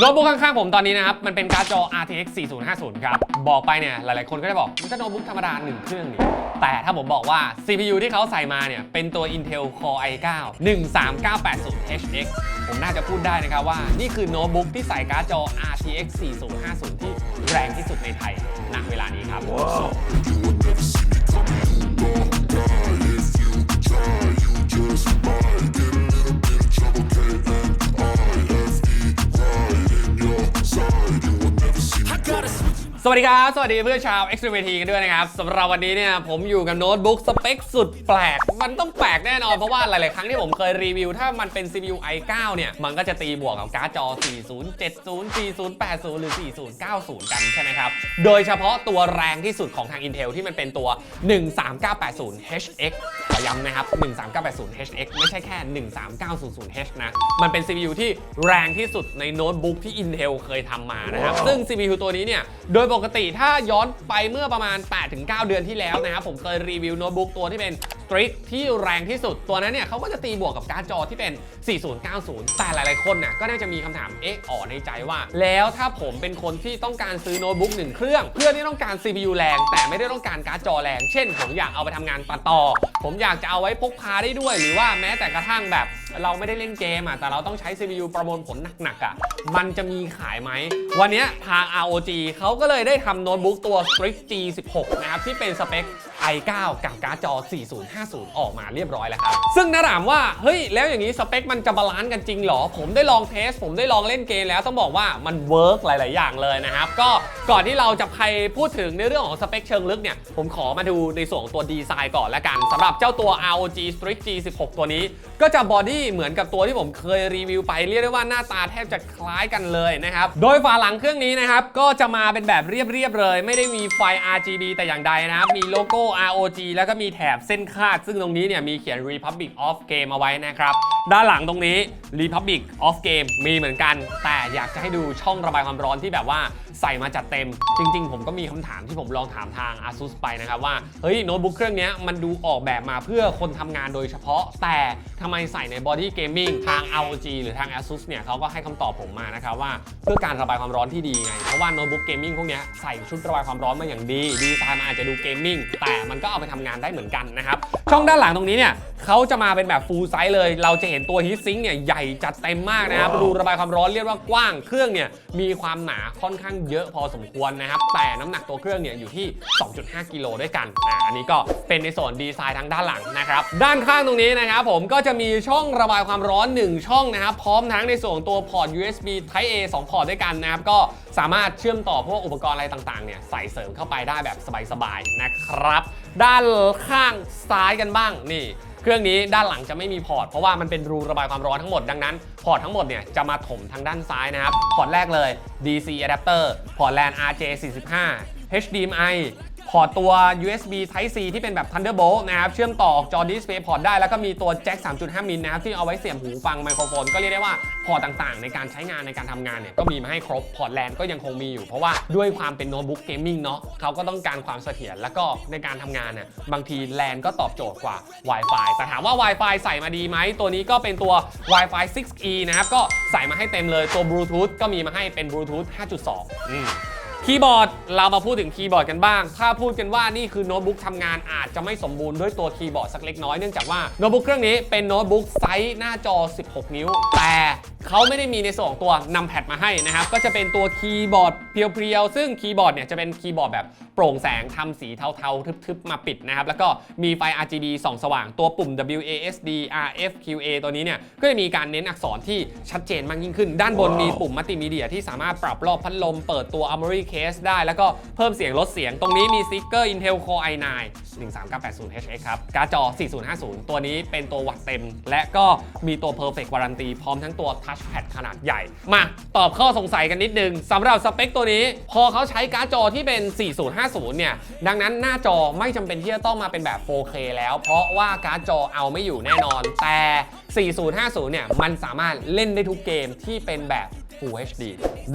โน้ตบุ๊กข้างๆผมตอนนี้นะครับ มันเป็นการ์ดจอ RTX 4050 ครับ บอกไปเนี่ย หลายๆคนก็จะบอก มันก็โน้ตบุ๊กธรรมดา1เครื่องนี่แต่ถ้าผมบอกว่า CPU ที่เขาใส่มาเนี่ย เป็นตัว Intel Core i9 13980HX ผมน่าจะพูดได้นะครับว่า นี่คือโน้ตบุ๊กที่ใส่การ์ดจอ RTX 4050 ที่แรงที่สุดในไทยณเวลานี้ครับ side. สวัสดีครับ สวัสดีเพื่อนชาว x t r e m t กันด้วยนะครับสำหรับวันนี้เนี่ยผมอยู่กับโน้ตบุ๊กสเปคสุดแปลก มันต้องแปลกแน่นอน เพราะว่าหลาย ๆ ครั้งที่ผมเคยรีวิว ถ้ามันเป็น CPU i9 เนี่ย มันก็จะตีบวกกับการ์ดจอ 4070 4080 หรือ 4090 กันใช่ไหมครับ โดยเฉพาะตัวแรงที่สุดของทาง Intel ที่มันเป็นตัว 13980HX ขอย้ำนะครับ 13980HX ไม่ใช่แค่ 13900H นะ มันเป็น CPU ที่แรงที่สุดในโน้ตบุ๊กที่ Intel เคยทำมานะครับซึ่ง CPU ตัวนี้เนี่ยโดยปกติถ้าย้อนไปเมื่อประมาณ 8-9 เดือนที่แล้วนะครับผมเคยรีวิวโน้ตบุ๊กตัวที่เป็น Strix ที่แรงที่สุดตัวนั้นเนี่ยเขาก็จะตีบวกกับการ์ดจอที่เป็น 4090 แต่หลายๆคนน่ะก็น่าจะมีคำถามเอ๊ะอ๋อในใจว่า แล้วถ้าผมเป็นคนที่ต้องการซื้อโน้ตบุ๊กหนึ่งเครื่อง เพื่อที่ต้องการ CPU แรง แต่ไม่ได้ต้องการการ์ดจอแรง เช่น ผมอยากเอาไปทำงานตัดต่อ ผมอยากจะเอาไว้พกพาได้ด้วย หรือว่าแม้แต่กระทั่งแบบเราไม่ได้เล่นเกมอะแต่เราต้องใช้ CPU ประมวลผลหนักๆอะมันจะมีขายไหม วันนี้ทาง ROG เขาก็เลยได้ทำโน้ตบุ๊กตัว Strix G16 นะครับ ที่เป็นสเปค i9 กับการ์ดจอ 4050 ออกมาเรียบร้อยแล้วครับ ซึ่งถ้าถามว่า เฮ้ย แล้วอย่างนี้สเปคมันจะบาลานซ์กันจริงเหรอ ผมได้ลองเทส ผมได้ลองเล่นเกมแล้วต้องบอกว่ามันเวิร์กหลาย ๆ อย่างเลยนะครับ ก็ก่อนที่เราจะไปพูดถึงในเรื่องของสเปคเชิงลึกเนี่ย ผมขอมาดูในส่วนตัวดีไซน์ก่อนละกันสำหรับเจ้าตัว ROG Strix G16 ตัวนี้ ก็จะบอดี้ี่เหมือนกับตัวที่ผมเคยรีวิวไปเรียกได้ว่าหน้าตาแทบจะคล้ายกันเลยนะครับ โดยฝาหลังเครื่องนี้นะครับ ก็จะมาเป็นแบบเรียบๆเลย ไม่ได้มีไฟ RGB แต่อย่างใดนะครับ มีโลโก้ ROG แล้วก็มีแถบเส้นคาด ซึ่งตรงนี้เนี่ยมีเขียน Republic of Game เอาไว้นะครับ ด้านหลังตรงนี้ Republic of Game มีเหมือนกัน แต่อยากจะให้ดูช่องระบายความร้อนที่แบบว่า ใส่มาจัดเต็ม จริง ๆ ผมก็มีคำถามที่ผมลองถามทาง ASUS ไปนะครับว่า เฮ้ยโน้ตบุ๊กเครื่องนี้มันดูออกแบบมาเพื่อคนทำงานโดยเฉพาะ แต่ทำไมใส่ใน Body Gaming ทาง ROG หรือทาง ASUS เนี่ยเขาก็ให้คำตอบผมมานะครับว่าเพื่อการระบายความร้อนที่ดีไง เพราะว่าโน้ตบุ๊กเกมมิ่งพวกนี้ใส่ชุดระบายความร้อนมาอย่างดีดีไซน์มันอาจจะดูเกมมิ่งแต่มันก็เอาไปทำงานได้เหมือนกันนะครับช่องด้านหลังตรงนี้เนี่ย เขาจะมาเป็นแบบ full size เลย เราจะเห็นตัว heat sink เนี่ยใหญ่จัดเต็มมากนะครับรูระบายความร้อนเรียกว่ากว้างเครื่องเนี่ยมีความหนาค่อนข้างเยอะพอสมควรนะครับ แต่น้ำหนักตัวเครื่องเนี่ยอยู่ที่ 2.5 กิโลด้วยกันอ่าอันนี้ก็เป็นในส่วนดีไซน์ทางด้านหลังนะครับ ด้านข้างตรงนี้นะครับผมก็จะมีช่องระบายความร้อน 1 ช่องนะครับ พร้อมทั้งในส่วนของตัวพอร์ต USB Type A 2 พอร์ตด้วยกันนะครับ ก็สามารถเชื่อมต่อพวกอุปกรณ์อะไรต่างๆเนี่ยใส่เสริมเข้าไปได้แบบสบายๆนะครับ ด้านข้างซ้ายกันบ้างนี่ เครื่องนี้ด้านหลังจะไม่มีพอร์ตเพราะว่ามันเป็นรูระบายความร้อนทั้งหมดดังนั้น พอร์ตทั้งหมดเนี่ยจะมาถมทางด้านซ้ายนะครับ พอร์ตแรกเลย DC adapter พอร์ต LAN RJ45 HDMI พอร์ตตัว USB Type C ที่เป็นแบบ Thunderbolt นะครับ เชื่อมต่อจอ Display Port ได้ แล้วก็มีตัวแจ็ค 3.5 มิลนะครับ ที่เอาไว้เสียบหูฟังไมโครโฟน ก็เรียกได้ว่าพอร์ตต่างๆ ในการใช้งานในการทำงานเนี่ย ก็มีมาให้ครบ พอร์ต LAN ก็ยังคงมีอยู่ เพราะว่าด้วยความเป็นโน้ตบุ๊กเกมมิ่งเนาะเขาก็ต้องการความเสถียร แล้วก็ในการทำงานเนี่ยบางที LAN ก็ตอบโจทย์กว่า Wi-Fi แต่ถามว่า Wi-Fi ใส่มาดีไหม ตัวนี้ก็เป็นตัว Wi-Fi 6E นะครับ ก็ใส่มาให้เต็มเลย ตัว Bluetooth ก็มีมาให้เป็น Bluetooth 5.2อืม คีย์บอร์ดเรามาพูดถึงคีย์บอร์ดกันบ้าง ถ้าพูดกันว่านี่คือโน้ตบุ๊กทำงานอาจจะไม่สมบูรณ์ด้วยตัวคีย์บอร์ดสักเล็กน้อยเนื่องจากว่าโน้ตบุ๊กเครื่องนี้เป็นโน้ตบุ๊กไซส์หน้าจอ 16 นิ้ว แต่เขาไม่ได้มีในส่วนของตัวนำแพดมาให้นะครับ ก็จะเป็นตัวคีย์บอร์ดเพียวๆ ซึ่งคีย์บอร์ดเนี่ยจะเป็นคีย์บอร์ดแบบโปร่งแสงทำสีเทาๆ ทึบๆ มาปิดนะครับ แล้วก็มีไฟ RGB ส่องสว่างตัวปุ่ม WASD RFQA ตัวนี้เนี่ยก็จะมีการเน้นอักษรที่ชัดเจนมากยิ่งขึ้น ด้านบนมีปุ่มมัลติมีเดียที่สามารถปรับรอบพัดลมเปิดตัว Armory Case ได้ แล้วก็เพิ่มเสียงลดเสียง ตรงนี้มีสติ๊กเกอร์ Intel Core i9 13980HX ครับ การ์ดจอ 4050 ตัวนี้เป็นตัววัดเต็ม และก็มีตัว Perfect Warranty พร้อมทั้งตัว Touchpad ขนาดใหญ่ มาตอบข้อสงสัยกันนิดนึงสำหรับสเปคตัวนี้ พอเขาใช้การ์ดจอที่เป็น 4050 เนี่ย ดังนั้นหน้าจอไม่จำเป็นที่จะต้องมาเป็นแบบ 4K แล้ว เพราะว่าการ์ดจอเอาไม่อยู่แน่นอน แต่ 4050 เนี่ย มันสามารถเล่นได้ทุกเกมที่เป็นแบบ Full HD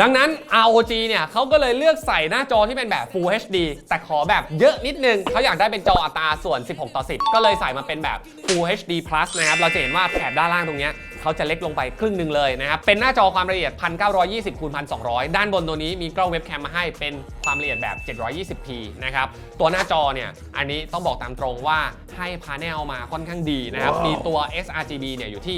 ดังนั้น ROG เนี่ยเขาก็เลยเลือกใส่หน้าจอที่เป็นแบบ Full HD แต่ขอแบบเยอะนิดนึงเขาอยากได้เป็นจออัตราส่วน 16 ต่อ 10 ก็เลยใส่มาเป็นแบบ Full HD Plus นะครับ เราจะเห็นว่าแถบด้านล่างตรงเนี้ยเขาจะเล็กลงไปครึ่งหนึ่งเลยนะครับ เป็นหน้าจอความละเอียด 1920 x 1200 ด้านบนตัวนี้มีกล้องเว็บแคมมาให้เป็น ความละเอียดแบบ 720p นะครับ ตัวหน้าจอเนี่ย อันนี้ต้องบอกตามตรงว่าให้พาเนลมาค่อนข้างดีนะครับ มีตัว sRGB เนี่ยอยู่ที่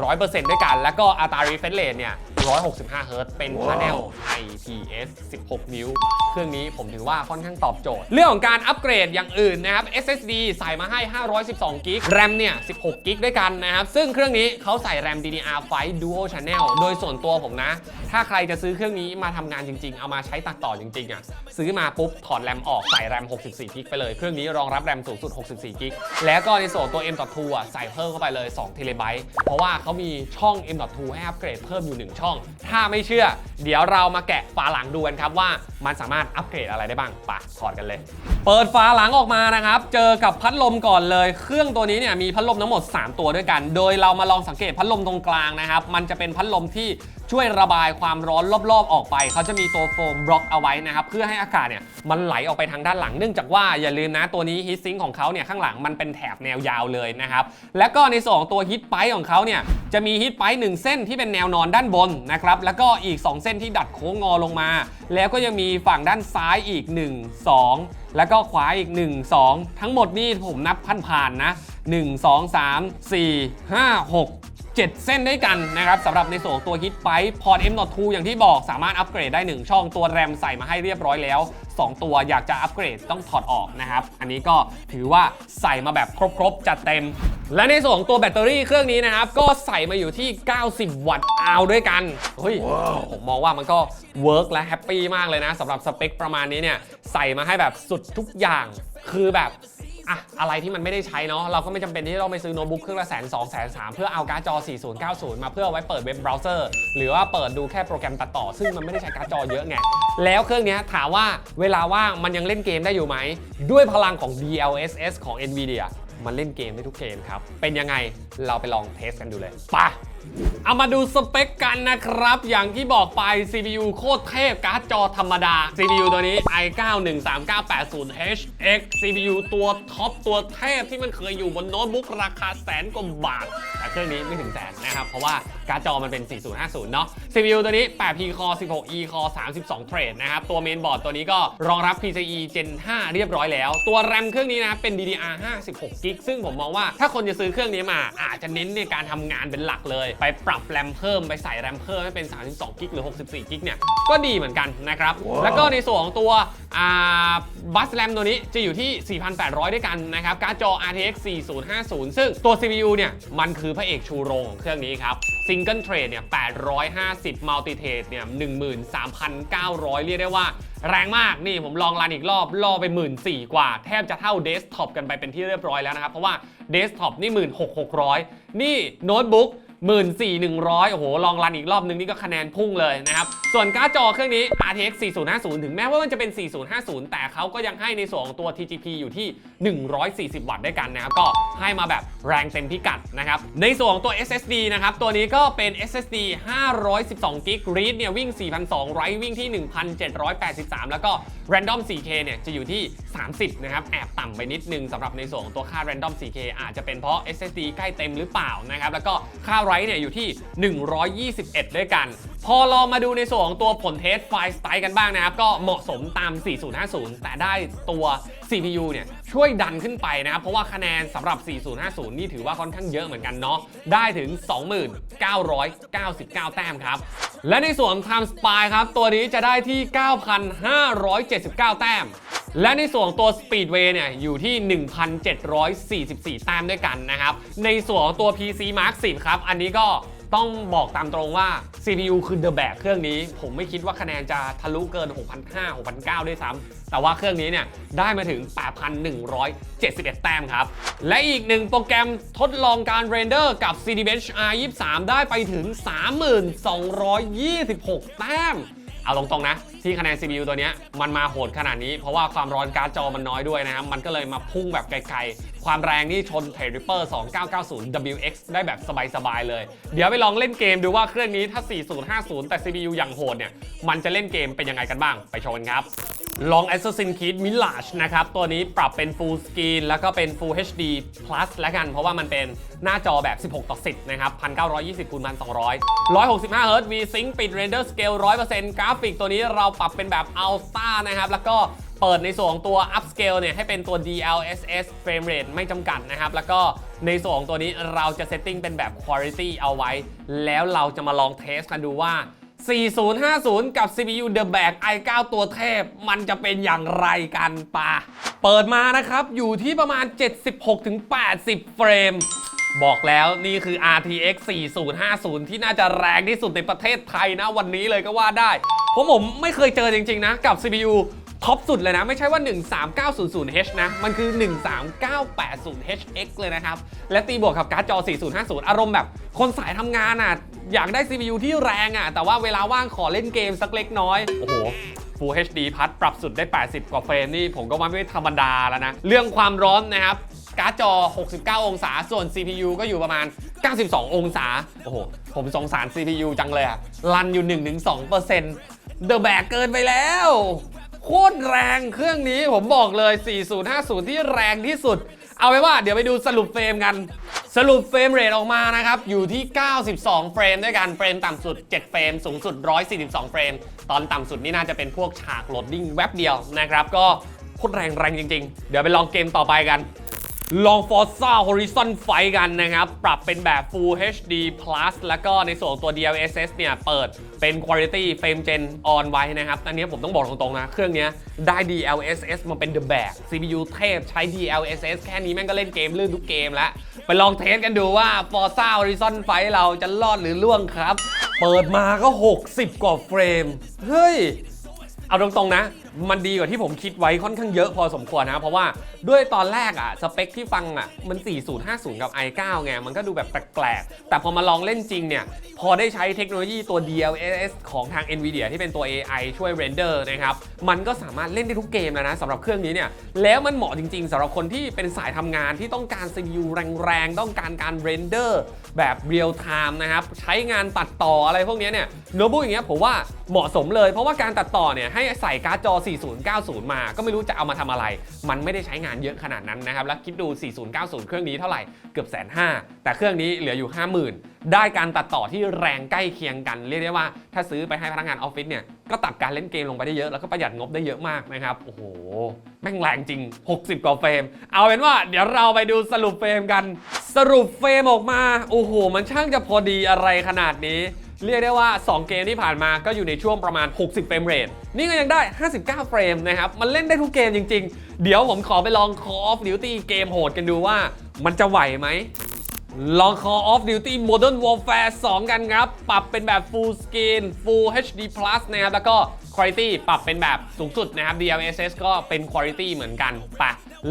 100%ด้วยกัน แล้วก็อัตรา refresh rate เนี่ย165 Hz เป็นพาเนล IPS 16 นิ้ว เครื่องนี้ผมถือว่าค่อนข้างตอบโจทย์ เรื่องของการอัปเกรดอย่างอื่นนะครับ SSD ใส่มาให้ 512 g b RAM เนี่ย 16 g b ด้วยกันนะครับ ซึ่งเครื่องนี้เขาใส่ RAM DDR5 Dual Channel โดยส่วนตัวผมนะ ถ้าใครจะซื้อเครื่องนี้มาทำงานจริง ๆ เอามาใช้ตัดต่อจริงๆอะซื้อมาปุ๊บถอดแรมออกใส่แรม 64 g b ไปเลย เครื่องนี้รองรับแรมสูงสุด 64 g b แล้วก็ในส่วนตัว M.2 อะใส่เพิ่มเข้าไปเลย2 t b เพราะว่าเขามีช่อง M.2 ให้อัปเกรดเพิ่มอยู่ 1 ช่อง ถ้าไม่เชื่อ เดี๋ยวเรามาแกะฝาหลังดูกันครับว่ามันสามารถอัปเกรดอะไรได้บ้างไปะถอดกันเลย เปิดฝาหลังออกมานะครับ เจอกับพัดลมก่อนเลย เครื่องตัวนี้เนี่ยมีพัดลมทั้งหมด 3 ตัวด้วยกัน โดยเรามาลองสังเกตพัดลมตรงกลางนะครับ มันจะเป็นพัดลมที่ ช่วยระบายความร้อนรอบๆ ออกไป เขาจะมีตัวโฟมบล็อกเอาไว้นะครับเพื่อให้อากาศเนี่ยมันไหลออกไปทางด้านหลัง เนื่องจากว่าอย่าลืมนะตัวนี้ฮีทซิงค์ของเขาเนี่ยข้างหลังมันเป็นแถบแนวยาวเลยนะครับและก็ในส่วนของตัวฮีทไปของเขาเนี่ยจะมีฮีทไปหนึ่งเส้นที่เป็นแนวนอนด้านบนนะครับแล้วก็อีก 2 เส้นที่ดัดโค้งงอลงมา แล้วก็ยังมีฝั่งด้านซ้ายอีก 1 2 แล้วก็ขวาอีก 1 2 ทั้งหมดนี่ผมนับพันผ่านๆนะ 1 2 3 4 5 6 7 เส้นด้วยกันนะครับสำหรับในส่วนตัวฮิตไปพอร์ต M.2 อย่างที่บอกสามารถอัปเกรดได้ 1 ช่องตัวแรมใส่มาให้เรียบร้อยแล้ว 2 ตัวอยากจะอัปเกรดต้องถอดออกนะครับ อันนี้ก็ถือว่าใส่มาแบบครบๆ จัดเต็ม และในส่วนของตัวแบตเตอรี่เครื่องนี้นะครับ ก็ใส่มาอยู่ที่ 90 วัตต์เอาด้วยกันเฮ้ยผมมองว่ามันก็เวิร์กและแฮปปี้มากเลยนะสำหรับสเปคประมาณนี้เนี่ยใส่มาให้แบบสุดทุกอย่างคือแบบ อะอะไรที่มันไม่ได้ใช้เนาะเราก็ไม่จำเป็นที่จะต้องไปซื้อโน้ตบุ๊กเครื่องละแสนสองแสนสามเพื่อเอาการ์ดจอ 4090 มาเพื่อเอาไว้เปิดเว็บเบราว์เซอร์หรือว่าเปิดดูแค่โปรแกรมตัดต่อ ซึ่งมันไม่ได้ใช้การ์ดจอเยอะไงแล้วเครื่องเนี้ยถามว่าเวลาว่างมันยังเล่นเกมได้อยู่ไหมด้วยพลังของ DLSS ของ NVIDIA มันเล่นเกมได้ทุกเกมครับเป็นยังไงเราไปลองเทสกันดูเลยไปะ เอามาดูสเปคกันนะครับ อย่างที่บอกไป CPU โคตรเทพการ์ดจอธรรมดา CPU ตัวนี้ i9 13980HX CPU ตัวท็อปตัวเทพที่มันเคยอยู่บนโน้ตบุ๊กราคาแสนกว่าบาท แต่เครื่องนี้ไม่ถึงแสนนะครับ เพราะว่าการ์ดจอมันเป็น 4050 เนาะ CPU ตัวนี้ 8P Core 16E Core 32เทรดนะครับ ตัวเมนบอร์ดตัวนี้ก็รองรับ PCIe Gen 5 เรียบร้อยแล้ว ตัวแรมเครื่องนี้นะเป็น DDR 56 g b ซึ่งผมมองว่าถ้าคนจะซื้อเครื่องนี้มาอาจจะเน้นในการทำงานเป็นหลักเลยไปปรับแรมเพิ่มไปใส่แรมเพิ่มให้เป็น 32 g b หรือ 64 g b เนี่ยก็ดีเหมือนกันนะครับแล้วก็ในส่วนของตัวบัสแรมตัวนี้จะอยู่ที่ 4,800 ด้วยกันนะครับการ์ดจอ RTX 4050 ซึ่งตัว CPU เนี่ยมันคือพระเอกชูโรงของเครื่องนี้ครับ Single Thread เนี่ย850 Multi Thread เนี่ย13,900 เรียกได้ว่าแรงมากนี่ผมลองรันอีกรอบล่อไป 1 4ื่นกว่า แทบจะเท่าเดสก์ท็อปกันไปเป็นที่เรียบร้อยแล้วนะครับ เพราะว่าเดสก์ท็อปนี่ 16,600 นี่โน้ตบุ๊ก 14,100 โอ้โห ลองรันอีกรอบนึงนี่ก็คะแนนพุ่งเลยนะครับ ส่วนการ์ดจอเครื่องนี้ RTX 4050 ถึงแม้ว่ามันจะเป็น 4050 แต่เขาก็ยังให้ในส่วนของตัว TGP อยู่ที่ 140 วัตต์ด้วยกันนะครับ ก็ให้มาแบบแรงเต็มพิกัดนะครับ ในส่วนของตัว SSD นะครับ ตัวนี้ก็เป็น SSD 512 g b read เนี่ยวิ่ง 4,200 write วิ่งที่ 1,783 แล้วก็ Random 4K เนี่ยจะอยู่ที่ 30 นะครับ แอบต่ำไปนิดนึงสำหรับในส่วนของตัวค่า Random 4K อาจจะเป็นเพราะ SSD ใกล้เต็มหรือเปล่านะครับ แล้วก็ค่า write เนี่ยอยู่ที่ 121 ด้วยกัน พอเรามาดูในส่วนของตัวผลเทสไฟสไตล์กันบ้างนะครับ ก็เหมาะสมตาม 4050 แต่ได้ตัว CPU เนี่ยช่วยดันขึ้นไปนะครับ เพราะว่าคะแนนสำหรับ 4050 นี่ถือว่าค่อนข้างเยอะเหมือนกันเนาะได้ถึง 2999 แต้มครับ และในส่วนของ Time Spy ครับ ตัวนี้จะได้ที่ 9,579 แต้ม และในส่วนของตัว Speedway เนี่ยอยู่ที่ 1,744 แต้มด้วยกันนะครับ ในส่วนของตัว PC Mark 10 ครับ อันนี้ก็ต้องบอกตามตรงว่า CPU คือ The Bag เครื่องนี้ ผมไม่คิดว่าคะแนนจะทะลุเกิน 6,500 6,900 ด้วยซ้ำ แต่ว่าเครื่องนี้เนี่ยได้มาถึง 8,171 แต้มครับ และอีกหนึ่งโปรแกรมทดลองการเรนเดอร์กับ CD Bench R23 ได้ไปถึง 3,226 แต้ม เอาตรงๆนะ ที่คะแนน CPU ตัวนี้มันมาโหดขนาดนี้ เพราะว่าความร้อนการ์ดจอมันน้อยด้วยนะครับ มันก็เลยมาพุ่งแบบไกลๆ ความแรงนี่ชน Threadripper 2990 WX ได้แบบสบายๆเลย เดี๋ยวไปลองเล่นเกมดูว่าเครื่องนี้ถ้า 4050 แต่ CPU อย่างโหดเนี่ยมันจะเล่นเกมเป็นยังไงกันบ้างไปชมกันครับ ลอง Assassin's Creed Mirage นะครับ ตัวนี้ปรับเป็น Full Screen แล้วก็เป็น Full HD Plus แล้วกัน เพราะว่ามันเป็นหน้าจอแบบ 16 ต่อ 10 นะครับ 1920คูณ1200 165 Hz V-Sync ปิด Render Scale 100%กราฟิกตัวนี้เราปรับเป็นแบบ Ultra นะครับ แล้วก็เปิดในส่วนของตัว Upscale เนี่ยให้เป็นตัว DLSS Frame Rate ไม่จำกัดนะครับ แล้วก็ในส่วนของตัวนี้เราจะ setting เป็นแบบ Quality เอาไว้ แล้วเราจะมาลองเทสกันดูว่า 4050 กับ CPU The Bag i9 ตัวเทพ มันจะเป็นอย่างไรกันปะเปิดมานะครับ อยู่ที่ประมาณ 76-80 เฟรม บอกแล้วนี่คือ RTX 4050 ที่น่าจะแรงที่สุดในประเทศไทยนะวันนี้เลยก็ว่าได้ เพราะผมไม่เคยเจอจริง ๆ นะ กับ CPU ท็อปสุดเลยนะ ไม่ใช่ว่า 13900H นะ มันคือ 13980HX เลยนะครับ และตีบวกกับการ์ดจอ 4050 อารมณ์แบบคนสายทำงานอะ อยากได้ CPU ที่แรงอะ แต่ว่าเวลาว่างขอเล่นเกมสักเล็กน้อย โอ้โห Full HD พัดปรับสุดได้ 80 กว่าเฟรมนี่ผมก็ว่าไม่ธรรมดาแล้วนะ เรื่องความร้อนนะครับการ์ดจอ 69 องศา ส่วน CPU ก็อยู่ประมาณ 92 องศา โอ้โห ผมสงสาร CPU จังเลยอะรันอยู่ 1-2%เดอะแบกเกินไปแล้ว โคตรแรงเครื่องนี้ผมบอกเลย 4050 ที่แรงที่สุด เอาไว้ว่าเดี๋ยวไปดูสรุปเฟรมกัน สรุปเฟรมเรทออกมานะครับ อยู่ที่ 92 เฟรมด้วยกัน เฟรมต่ำสุด 7 เฟรม สูงสุด 142 เฟรม ตอนต่ำสุดนี่น่าจะเป็นพวกฉากโหลดดิ้งแวบเดียวนะครับ ก็โคตรแรงแรงจริง ๆ เดี๋ยวไปลองเกมต่อไปกัน ลอง Forza Horizon ไฟกันนะครับ ปรับเป็นแบบ Full HD Plus แล้วก็ในส่วนตัว DLSS เนี่ย เปิดเป็น Quality Frame Gen on ไว้นะครับ อันนี้ผมต้องบอกตรงๆนะ เครื่องนี้ได้ DLSS มาเป็น The Bag CPU เทพใช้ DLSS แค่นี้แม่งก็เล่นเกมลื่นทุกเกมแล้ว ไปลองเทสกันดูว่า Forza Horizon ไฟเราจะรอดหรือล่วงครับ เปิดมาก็ 60 กว่าเฟรม เฮ้ย เอาตรงๆนะ มันดีกว่าที่ผมคิดไว้ค่อนข้างเยอะพอสมควรนะ เพราะว่าด้วยตอนแรกอะสเปคที่ฟังอะมัน 4050 กับ i9 ไง มันก็ดูแบบแปลกๆ แต่พอมาลองเล่นจริงเนี่ย พอได้ใช้เทคโนโลยีตัว DLSS ของทาง NVIDIA ที่เป็นตัว AI ช่วยเรนเดอร์นะครับ มันก็สามารถเล่นได้ทุกเกมแล้วนะสำหรับเครื่องนี้เนี่ย แล้วมันเหมาะจริงๆสำหรับคนที่เป็นสายทำงานที่ต้องการ CPU แรงๆ ต้องการการเรนเดอร์แบบเรียลไทม์นะครับ ใช้งานตัดต่ออะไรพวกนี้เนี่ยโน้ตบุ๊กอย่างเงี้ยผมว่าเหมาะสมเลยเพราะว่าการตัดต่อเนี่ยให้ใส่การ์ดจอ4090 มาก็ไม่รู้จะเอามาทำอะไร มันไม่ได้ใช้งานเยอะขนาดนั้นนะครับ แล้วคิดดู 4090 เครื่องนี้เท่าไหร่ เกือบแสนห้าแต่เครื่องนี้เหลืออยู่ 50,000 ได้การตัดต่อที่แรงใกล้เคียงกัน เรียกได้ว่าถ้าซื้อไปให้พนักงานออฟฟิศเนี่ย ก็ตัดการเล่นเกมลงไปได้เยอะ แล้วก็ประหยัดงบได้เยอะมากนะครับ โอ้โห แม่งแรงจริง 60 กว่าเฟรม เอาเป็นว่าเดี๋ยวเราไปดูสรุปเฟรมกัน สรุปเฟรมออกมา โอ้โห มันช่างจะพอดีอะไรขนาดนี้ เรียกได้ว่า 2 เกมที่ผ่านมาก็อยู่ในช่วงประมาณ 60 เฟรมเรท นี่ก็ยังได้ 59 เฟรมนะครับ มันเล่นได้ทุกเกมจริง ๆ เดี๋ยวผมขอไปลอง Call of Duty เกมโหดกันดูว่ามันจะไหวไหมลอง Call of Duty Modern Warfare 2 กันครับ ปรับเป็นแบบ Full Screen Full HD Plus นะครับ แล้วก็ Quality ปรับเป็นแบบสูงสุดนะครับ DLSS ก็เป็น Quality เหมือนกันไปะ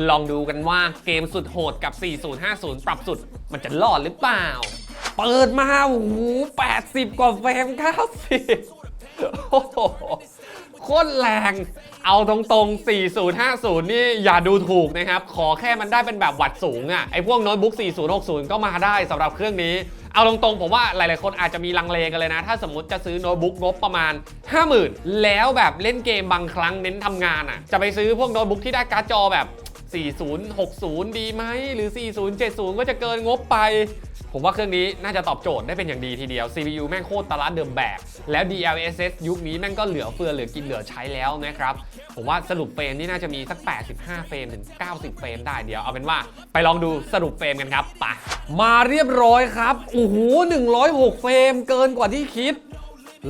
ลองดูกันว่าเกมสุดโหดกับ 4050 ปรับสุดมันจะรอดหรือเปล่า เปิดมาโอ้โห80กว่าเฟรม90โอ้โหโคตรแรง เอาตรงๆ 4050 นี่อย่าดูถูกนะครับ ขอแค่มันได้เป็นแบบวัดสูงอะ่ะ ไอพวกโน้ตบุ๊ก 4060 ก็มาได้สำหรับเครื่องนี้ เอาตรงๆ ผมว่าหลายๆ คนอาจจะมีลังเลกันเลยนะ ถ้าสมมติจะซื้อโน้ตบุ๊กงบประมาณ 50,000 แล้วแบบเล่นเกมบางครั้งเน้นทำงานอะ่ะ จะไปซื้อพวกโน้ตบุ๊กที่ได้การ์ดจอแบบ 4060 ดีไหมหรือ 4070 ก็จะเกินงบไป ผมว่าเครื่องนี้น่าจะตอบโจทย์ได้เป็นอย่างดีทีเดียว CPU แม่งโคตรตลัดเดิมแบก แล้ว DLSS ยุคนี้แม่งก็เหลือเฟือเหลือกินเหลือใช้แล้วนะครับ ผมว่าสรุปเฟรมนี่น่าจะมีสัก 85 เฟรมถึง 90 เฟรมได้เดี๋ยว เอาเป็นว่าไปลองดูสรุปเฟรมกันครับไปมาเรียบร้อยครับโอ้โห106 เฟรมเกินกว่าที่คิด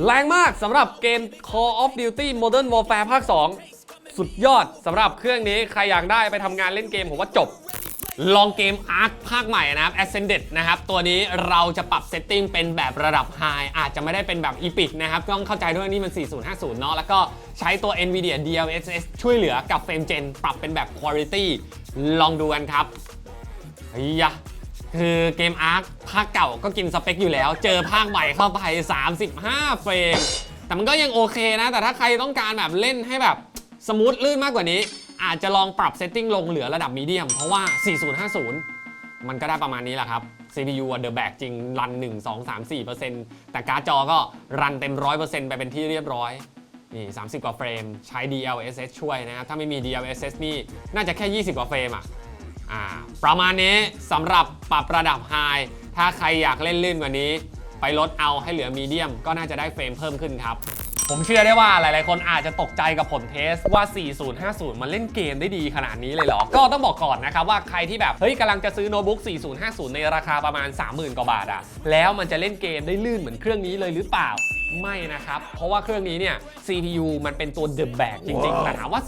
แรงมากสำหรับเกม Call of Duty Modern Warfare ภาค 2 สุดยอดสำหรับเครื่องนี้ใครอยากได้ไปทำงานเล่นเกมผมว่าจบ ลองเกม Ark ภาคใหม่นะครับ Ascended นะครับ ตัวนี้เราจะปรับเซตติ้งเป็นแบบระดับ High อาจจะไม่ได้เป็นแบบ Epic นะครับ ต้องเข้าใจด้วยนี่มัน 4050 เนาะแล้วก็ใช้ตัว NVIDIA DLSS ช่วยเหลือกับ Frame Gen ปรับเป็นแบบ Quality ลองดูกันครับเฮ้ยยะคือเกม Ark ภาคเก่าก็กินสเปคอยู่แล้ว เจอภาคใหม่เข้าไป 35 เฟรมแต่มันก็ยังโอเคนะ แต่ถ้าใครต้องการแบบเล่นให้แบบ สมูทลื่นมากกว่านี้ อาจจะลองปรับเซตติ้งลงเหลือระดับมีเดียมเพราะว่า 4050 มันก็ได้ประมาณนี้แหละครับ CPU อะ The Back จริง รัน 1 2 3 4 แต่การ์ดจอก็รันเต็ม 100%ไปเป็นที่เรียบร้อย นี่ 30 กว่าเฟรม ใช้ DLSS ช่วยนะครับ ถ้าไม่มี DLSS นี่ น่าจะแค่ 20 กว่าเฟรมอะอ่า ประมาณนี้สำหรับปรับระดับ High ถ้าใครอยากเล่นลื่นกว่านี้ ไปลดเอาให้เหลือมีเดียมก็น่าจะได้เฟรมเพิ่มขึ้นครับ ผมเชื่อได้ว่าหลายๆ คนอาจจะตกใจกับผลเทสว่า 4050 มันเล่นเกมได้ดีขนาดนี้เลยเหรอ ก็ต้องบอกก่อนนะครับว่าใครที่แบบ เฮ้ยกำลังจะซื้อโน้ตบุ๊ก 4050 ในราคาประมาณ 30,000 กว่าบาทอะแล้วมันจะเล่นเกมได้ลื่นเหมือนเครื่องนี้เลยหรือเปล่า ไม่นะครับ เพราะว่าเครื่องนี้เนี่ย CPU มันเป็นตัวเดอะแบกจริงๆ แต่ถามว่า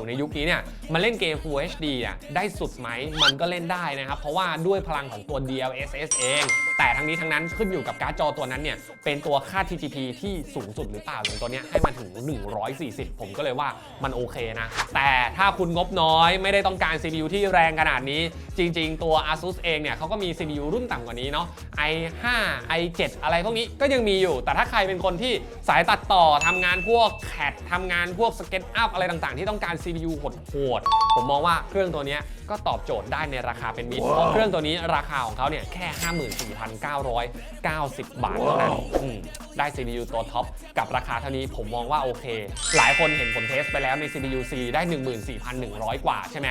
4050 ในยุคนี้เนี่ยมันเล่นเกม Full HD อะได้สุดไหมมันก็เล่นได้นะครับ เพราะว่าด้วยพลังของตัว DLSS เอง แต่ทั้งนี้ทั้งนั้นขึ้นอยู่กับการ์ดจอตัวนั้นเนี่ยเป็นตัวค่า TTP ที่สูงสุดหรือเปล่าอย่างตัวเนี้ยให้มาถึง 140 ผมก็เลยว่ามันโอเคนะ แต่ถ้าคุณงบน้อยไม่ได้ต้องการ CPU ที่แรงขนาดนี้ จริง ๆ ตัว ASUS เองเนี่ยเขาก็มี CPU รุ่นต่ำกว่านี้เนาะ i5 i7 อะไรพวกนี้ก็ยังมีอยู่แต่ถ้าใครเป็นคนที่สายตัดต่อทำงานพวกแคดทำงานพวกสเก็ตอัพอะไรต่างๆ ที่ต้องการ CPU โหดๆผมมองว่าเครื่องตัวเนี้ยก็ตอบโจทย์ได้ในราคาเป็นมิตรเพราะเครื่องตัวนี้ราคาของเขาเนี่ยแค่ 54,990 บาทเท่านั้นอืมได้ CPU ตัวท็อปกับราคาเท่านี้ผมมองว่าโอเค หลายคนเห็นผลเทสไปแล้วใน CPU C ได้ 14,100 กว่าใช่ไหม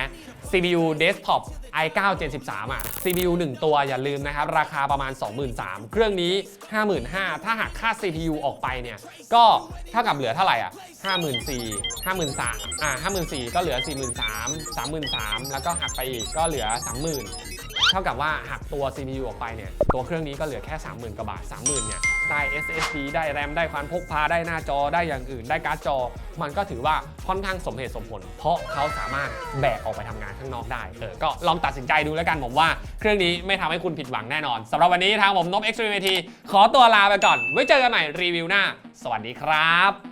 CPU Desktop i9 Gen 13อะ CPU 1 ตัวอย่าลืมนะครับ ราคาประมาณ 23,000 เครื่องนี้ 55,000 ถ้าหักค่า CPU ออกไปเนี่ย ก็เท่ากับเหลือเท่าไหร่อะ54,000 53,000อ่า54,000 ก็เหลือ 43,000 3 3 0 0 แล้วก็หักไปอีกก็เหลือ 30,000 เท่ากับว่าหักตัว CPU ออกไปเนี่ย ตัวเครื่องนี้ก็เหลือแค่ 30,000กว่าบาท 30,000เนี่ย ได้ SSD ได้แรมได้ความพกพาได้หน้าจอได้อย่างอื่น ได้การ์ดจอ มันก็ถือว่าค่อนข้างสมเหตุสมผล เพราะเขาสามารถแบกออกไปทำงานข้างนอกได้เออก็ลองตัดสินใจดูแล้วกันผมว่า เครื่องนี้ไม่ทำให้คุณผิดหวังแน่นอนสำหรับวันนี้ทางผมนบ Extreme IT ขอตัวลาไปก่อน ไว้เจอกันใหม่รีวิวหน้า สวัสดีครับ